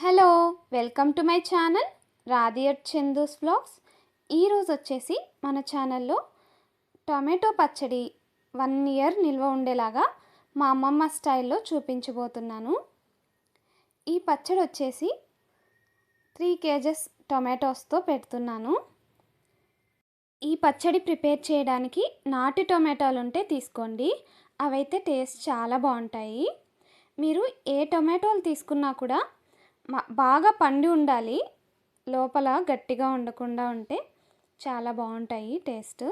Hello welcome to my channel రాధియట్ Chandu's blogs ఈరోజు వచ్చేసి మన ఛానల్లో టొమాటో పచ్చడి వన్ ఇయర్ నిల్వ ఉండేలాగా మా అమ్మమ్మ స్టైల్లో చూపించబోతున్నాను. ఈ పచ్చడి వచ్చేసి త్రీ కేజెస్ టొమాటోస్తో పెడుతున్నాను. ఈ పచ్చడి ప్రిపేర్ చేయడానికి నాటి టొమాటోలు ఉంటే తీసుకోండి. అవైతే టేస్ట్ చాలా బాగుంటాయి. మీరు ఏ టొమాటోలు తీసుకున్నా కూడా బాగా పండి ఉండాలి. లోపల గట్టిగా ఉండకుండా ఉంటే చాలా బాగుంటాయి టేస్ట్.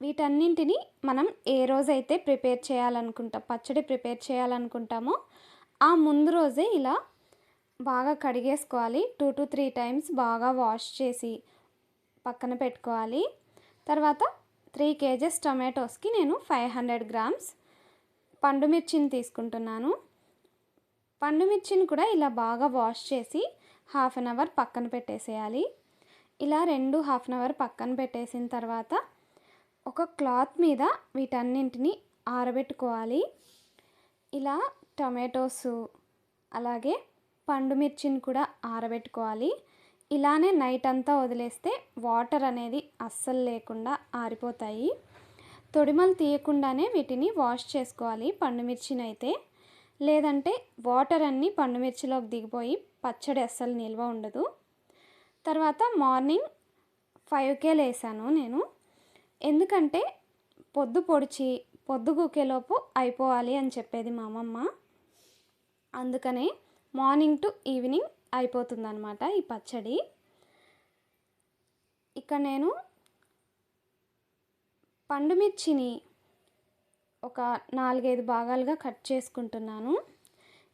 వీటన్నింటిని మనం ఏ రోజైతే ప్రిపేర్ చేయాలనుకుంటాం పచ్చడి ప్రిపేర్ చేయాలనుకుంటామో ఆ ముందు రోజే ఇలా బాగా కడిగేసుకోవాలి. టూ టు త్రీ టైమ్స్ బాగా వాష్ చేసి పక్కన పెట్టుకోవాలి. తర్వాత త్రీ కేజెస్ టొమాటోస్కి నేను ఫైవ్ హండ్రెడ్ గ్రామ్స్ పండుమిర్చిని తీసుకుంటున్నాను. పండు మిర్చిని కూడా ఇలా బాగా వాష్ చేసి హాఫ్ అన్ అవర్ పక్కన పెట్టేసేయాలి. ఇలా రెండు హాఫ్ అన్ అవర్ పక్కన పెట్టేసిన తర్వాత ఒక క్లాత్ మీద వీటన్నింటిని ఆరబెట్టుకోవాలి. ఇలా టొమాటోస్ అలాగే పండు మిర్చిని కూడా ఆరబెట్టుకోవాలి. ఇలానే నైట్ అంతా వదిలేస్తే వాటర్ అనేది అస్సలు లేకుండా ఆరిపోతాయి. తొడిమలు తీయకుండానే వీటిని వాష్ చేసుకోవాలి పండుమిర్చిని అయితే లేదంటే వాటర్ అన్నీ పండు మిర్చిలోకి దిగిపోయి పచ్చడి అస్సలు నిల్వ ఉండదు. తర్వాత మార్నింగ్ ఫైవ్కే లేసాను నేను. ఎందుకంటే పొద్దు పొడిచి పొద్దుగూకేలోపు అయిపోవాలి అని చెప్పేది మా అమ్మమ్మ. అందుకనే మార్నింగ్ టు ఈవినింగ్ అయిపోతుందన్నమాట ఈ పచ్చడి. ఇక్కడ నేను పండుమిర్చిని ఒక నాలుగైదు భాగాలుగా కట్ చేసుకుంటున్నాను.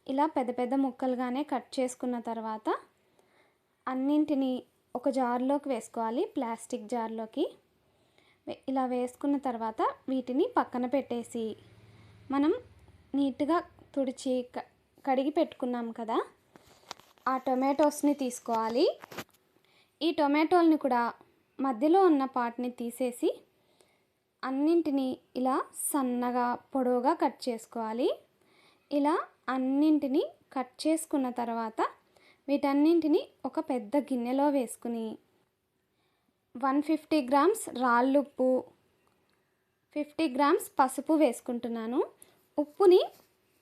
ఇలా పెద్ద పెద్ద ముక్కలుగానే కట్ చేసుకున్న తర్వాత అన్నింటినీ ఒక జార్లోకి వేసుకోవాలి ప్లాస్టిక్ జార్లోకి. ఇలా వేసుకున్న తర్వాత వీటిని పక్కన పెట్టేసి మనం నీట్గా తుడిచి క- కడిగి పెట్టుకున్నాం కదా ఆ టొమాటోస్ని తీసుకోవాలి. ఈ టొమాటోల్ని కూడా మధ్యలో ఉన్న పార్ట్ని తీసేసి అన్నింటినీ ఇలా సన్నగా పొడవుగా కట్ చేసుకోవాలి. ఇలా అన్నింటినీ కట్ చేసుకున్న తర్వాత వీటన్నింటినీ ఒక పెద్ద గిన్నెలో వేసుకుని వన్ ఫిఫ్టీ గ్రామ్స్ రాళ్ళుప్పు ఫిఫ్టీ గ్రామ్స్ పసుపు వేసుకుంటున్నాను. ఉప్పుని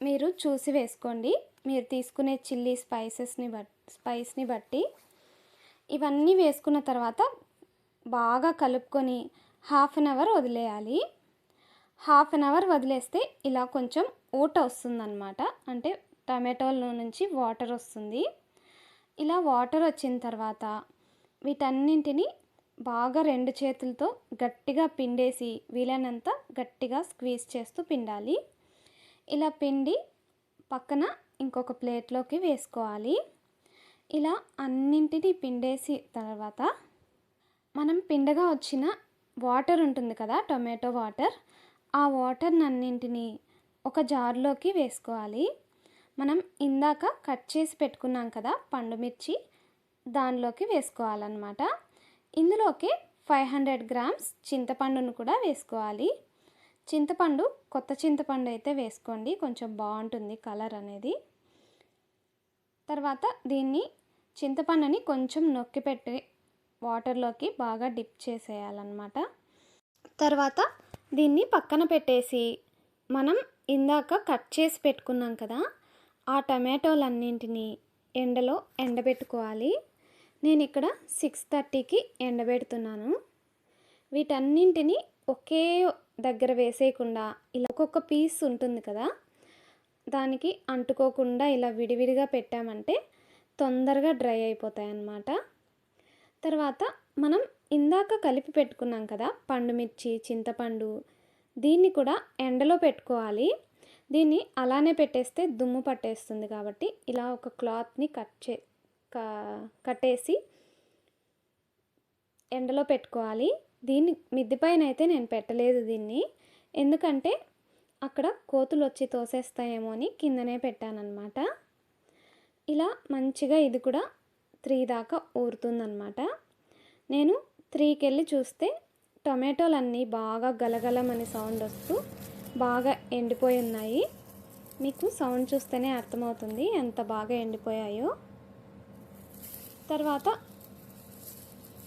మీరు చూసి వేసుకోండి. మీరు తీసుకునే చిల్లీ స్పైసెస్ని బట్ స్పైస్ని బట్టి. ఇవన్నీ వేసుకున్న తర్వాత బాగా కలుపుకొని హాఫ్ అన్ అవర్ వదిలేయాలి. హాఫ్ అన్ అవర్ వదిలేస్తే ఇలా కొంచెం ఊట వస్తుందన్నమాట. అంటే టమాటోల నుంచి వాటర్ వస్తుంది. ఇలా వాటర్ వచ్చిన తర్వాత వీటన్నింటిని బాగా రెండు చేతులతో గట్టిగా పిండేసి వీలైనంత గట్టిగా స్క్వీజ్ చేస్తూ పిండాలి. ఇలా పిండి పక్కన ఇంకొక ప్లేట్లోకి వేసుకోవాలి. ఇలా అన్నింటినీ పిండేసి తర్వాత మనం పిండగా వచ్చిన వాటర్ ఉంటుంది కదా టొమాటో వాటర్. ఆ వాటర్ అన్నింటినీ ఒక జార్లోకి వేసుకోవాలి. మనం ఇందాక కట్ చేసి పెట్టుకున్నాం కదా పండు మిర్చి దానిలోకి వేసుకోవాలన్నమాట. ఇందులోకి ఫైవ్ హండ్రెడ్ గ్రామ్స్ చింతపండును కూడా వేసుకోవాలి. చింతపండు కొత్త చింతపండు అయితే వేసుకోండి కొంచెం బాగుంటుంది కలర్ అనేది. తర్వాత దీన్ని చింతపండుని కొంచెం నొక్కి పెట్టి వాటర్లోకి బాగా డిప్ చేసేయాలన్నమాట. తర్వాత దీన్ని పక్కన పెట్టేసి మనం ఇందాక కట్ చేసి పెట్టుకున్నాం కదా ఆ టమాటోలన్నింటినీ ఎండలో ఎండబెట్టుకోవాలి. నేను ఇక్కడ సిక్స్ థర్టీకి ఎండబెడుతున్నాను. వీటన్నింటినీ ఒకే దగ్గర వేసేయకుండా ఇలా ఒక్కొక్క పీస్ ఉంటుంది కదా దానికి అంటుకోకుండా ఇలా విడివిడిగా పెట్టామంటే తొందరగా డ్రై అయిపోతాయి అన్నమాట తర్వాత మనం ఇందాక కలిపి పెట్టుకున్నాం కదా పండు మిర్చి చింతపండు దీన్ని కూడా ఎండలో పెట్టుకోవాలి. దీన్ని అలానే పెట్టేస్తే దుమ్ము పట్టేస్తుంది కాబట్టి ఇలా ఒక క్లాత్ని కట్ చే క- కట్టేసి ఎండలో పెట్టుకోవాలి. దీన్ని మిద్దిపైన అయితే నేను పెట్టలేదు దీన్ని. ఎందుకంటే అక్కడ కోతులు వచ్చి తోసేస్తాయేమో అని కిందనే పెట్టానన్నమాట. ఇలా మంచిగా ఇది కూడా త్రీ దాకా ఊరుతుందనమాట నేను త్రీకి వెళ్ళి చూస్తే టొమాటోలన్నీ బాగా గలగలమని సౌండ్ వస్తూ బాగా ఎండిపోయి ఉన్నాయి మీకు సౌండ్ చూస్తేనే అర్థమవుతుంది ఎంత బాగా ఎండిపోయాయో. తర్వాత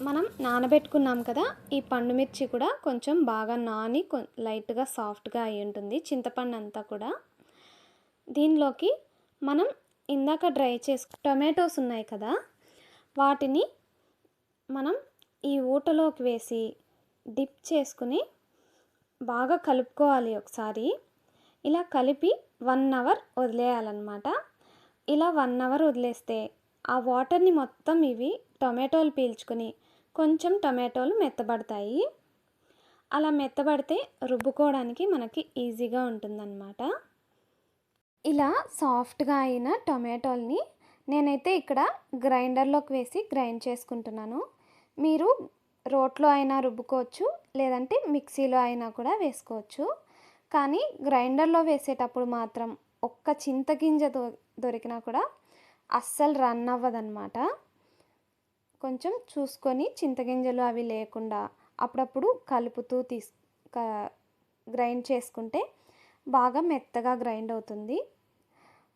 మనం నానబెట్టుకున్నాం కదా ఈ పండు మిర్చి కూడా కొంచెం బాగా నాని లైట్గా సాఫ్ట్గా అయి ఉంటుంది చింతపండు అంతా కూడా. దీనిలోకి మనం ఇందాక డ్రై చేసు టొమాటోస్ ఉన్నాయి కదా వాటిని మనం ఈ ఊటలోకి వేసి డిప్ చేసుకుని బాగా కలుపుకోవాలి ఒకసారి. ఇలా కలిపి వన్ అవర్ వదిలేయాలన్నమాట. ఇలా వన్ అవర్ వదిలేస్తే ఆ వాటర్ని మొత్తం ఇవి టొమాటోలు పీల్చుకుని కొంచెం టొమాటోలు మెత్తబడతాయి. అలా మెత్తబడితే రుబ్బుకోవడానికి మనకి ఈజీగా ఉంటుందన్నమాట. ఇలా సాఫ్ట్గా అయిన టొమాటోల్ని నేనైతే ఇక్కడ గ్రైండర్లోకి వేసి గ్రైండ్ చేసుకుంటున్నాను. మీరు రోట్లో అయినా రుబ్బుకోవచ్చు లేదంటే మిక్సీలో అయినా కూడా వేసుకోవచ్చు. కానీ గ్రైండర్లో వేసేటప్పుడు మాత్రం ఒక్క చింతగింజ దొ దొరికినా కూడా అస్సలు రన్ అవ్వదన్నమాట. కొంచెం చూసుకొని చింతగింజలు అవి లేకుండా అప్పుడప్పుడు కలుపుతూ తీసు గ్రైండ్ చేసుకుంటే బాగా మెత్తగా గ్రైండ్ అవుతుంది.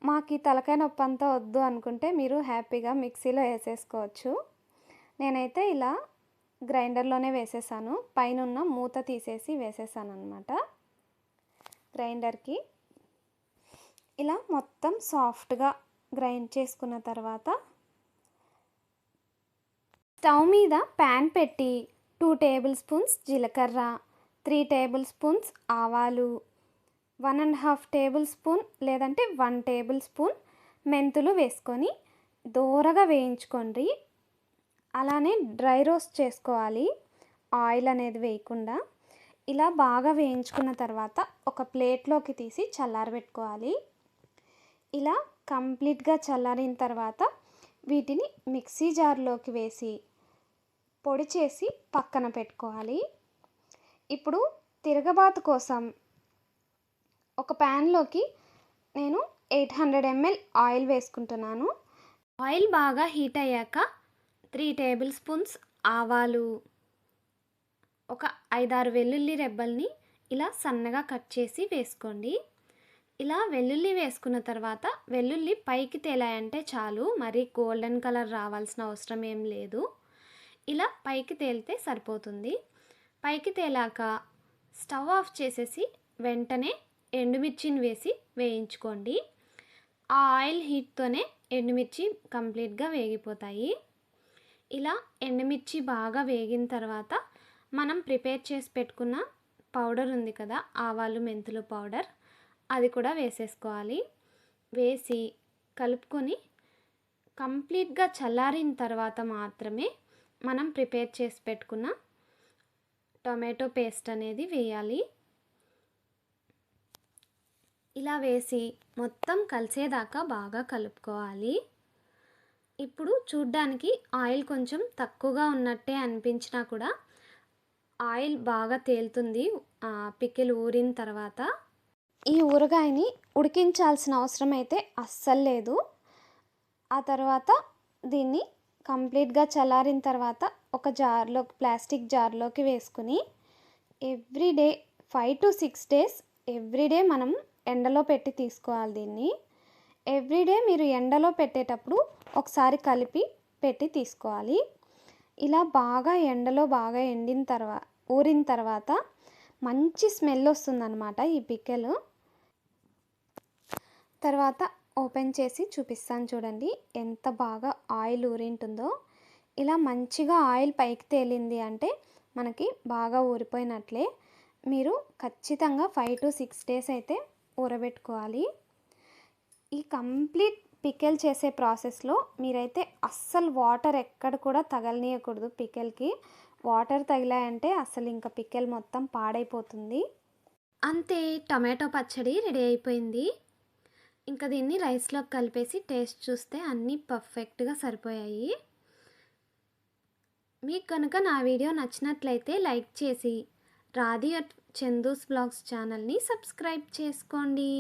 మాకు ఈ తలకాయ నొప్పి అంతా వద్దు అనుకుంటే మీరు హ్యాపీగా మిక్సీలో వేసేసుకోవచ్చు. నేనైతే ఇలా గ్రైండర్లోనే వేసేసాను. పైన ఉన్న మూత తీసేసి వేసేసాను అనమాట గ్రైండర్కి ఇలా మొత్తం సాఫ్ట్గా గ్రైండ్ చేసుకున్న తర్వాత స్టవ్ మీద ప్యాన్ పెట్టి టూ టేబుల్ స్పూన్స్ జీలకర్ర త్రీ టేబుల్ స్పూన్స్ ఆవాలు one and half table spoon లేదంటే వన్ టేబుల్ స్పూన్ మెంతులు వేసుకొని దోరగా వేయించుకోండి. అలానే డ్రై రోస్ట్ చేసుకోవాలి. ఆయిల్ అనేది వేయకుండా. ఇలా బాగా వేయించుకున్న తర్వాత ఒక ప్లేట్లోకి తీసి చల్లారబెట్టుకోవాలి. ఇలా కంప్లీట్గా చల్లారిన తర్వాత వీటిని మిక్సీ జార్లోకి వేసి పొడి చేసి పక్కన పెట్టుకోవాలి. ఇప్పుడు తిరగబాతు కోసం ఒక ప్యాన్లోకి నేను ఎయిట్ హండ్రెడ్ ఎంఎల్ ఆయిల్ వేసుకుంటున్నాను. ఆయిల్ బాగా హీట్ అయ్యాక త్రీ టేబుల్ స్పూన్స్ ఆవాలు ఒక ఐదారు వెల్లుల్లి రెబ్బల్ని ఇలా సన్నగా కట్ చేసి వేసుకోండి. ఇలా వెల్లుల్లి వేసుకున్న తర్వాత వెల్లుల్లి పైకి తేలాయంటే చాలు మరీ గోల్డెన్ కలర్ రావాల్సిన అవసరం ఏం లేదు. ఇలా పైకి తేలితే సరిపోతుంది. పైకి తేలాక స్టవ్ ఆఫ్ చేసేసి వెంటనే ఎండుమిర్చిని వేసి వేయించుకోండి. ఆ ఆయిల్ హీట్తోనే ఎండుమిర్చి కంప్లీట్గా వేగిపోతాయి. ఇలా ఎండుమిర్చి బాగా వేగిన తర్వాత మనం ప్రిపేర్ చేసి పెట్టుకున్న పౌడర్ ఉంది కదా ఆవాలు మెంతులు పౌడర్ అది కూడా వేసేసుకోవాలి. వేసి కలుపుకొని కంప్లీట్గా చల్లారిన తర్వాత మాత్రమే మనం ప్రిపేర్ చేసి పెట్టుకున్న టొమాటో పేస్ట్ అనేది వేయాలి. ఇలా వేసి మొత్తం కలిసేదాకా బాగా కలుపుకోవాలి. ఇప్పుడు చూడ్డానికి ఆయిల్ కొంచెం తక్కువగా ఉన్నట్టే అనిపించినా కూడా ఆయిల్ బాగా తేలుతుంది. పికిల్ ఊరిన తర్వాత ఈ ఊరగాయని ఉడికించాల్సిన అవసరం అయితే అస్సలు లేదు. ఆ తర్వాత దీన్ని కంప్లీట్గా చల్లారిన తర్వాత ఒక జార్లో ప్లాస్టిక్ జార్లోకి వేసుకుని everyday five to six days everyday మనం ఎండలో పెట్టి తీసుకోవాలి దీన్ని. ఎవ్రీడే మీరు ఎండలో పెట్టేటప్పుడు ఒకసారి కలిపి పెట్టి తీసుకోవాలి. ఇలా బాగా ఎండలో బాగా ఎండిన తర్వాత ఊరిన తర్వాత మంచి స్మెల్ వస్తుందన్నమాట ఈ పికెలు తర్వాత ఓపెన్ చేసి చూపిస్తాను చూడండి ఎంత బాగా ఆయిల్ ఊరింటుందో. ఇలా మంచిగా ఆయిల్ పైకి తేలింది అంటే మనకి బాగా ఊరిపోయినట్లే. మీరు ఖచ్చితంగా ఫైవ్ టు సిక్స్ డేస్ అయితే ఊరబెట్టుకోవాలి. ఈ కంప్లీట్ పికెల్ చేసే ప్రాసెస్లో మీరైతే అస్సలు వాటర్ ఎక్కడ కూడా తగలనీయకూడదు పికెల్కి. వాటర్ తగిలాయంటే అసలు ఇంకా పికెల్ మొత్తం పాడైపోతుంది. అంతే టమాటో పచ్చడి రెడీ అయిపోయింది. ఇంకా దీన్ని రైస్లోకి కలిపేసి టేస్ట్ చూస్తే అన్నీ పర్ఫెక్ట్గా సరిపోయాయి. మీకు కనుక నా వీడియో నచ్చినట్లయితే లైక్ చేసి రాధి చందూస్ బ్లాగ్స్ ఛానల్ని సబ్స్క్రైబ్ చేసుకోండి.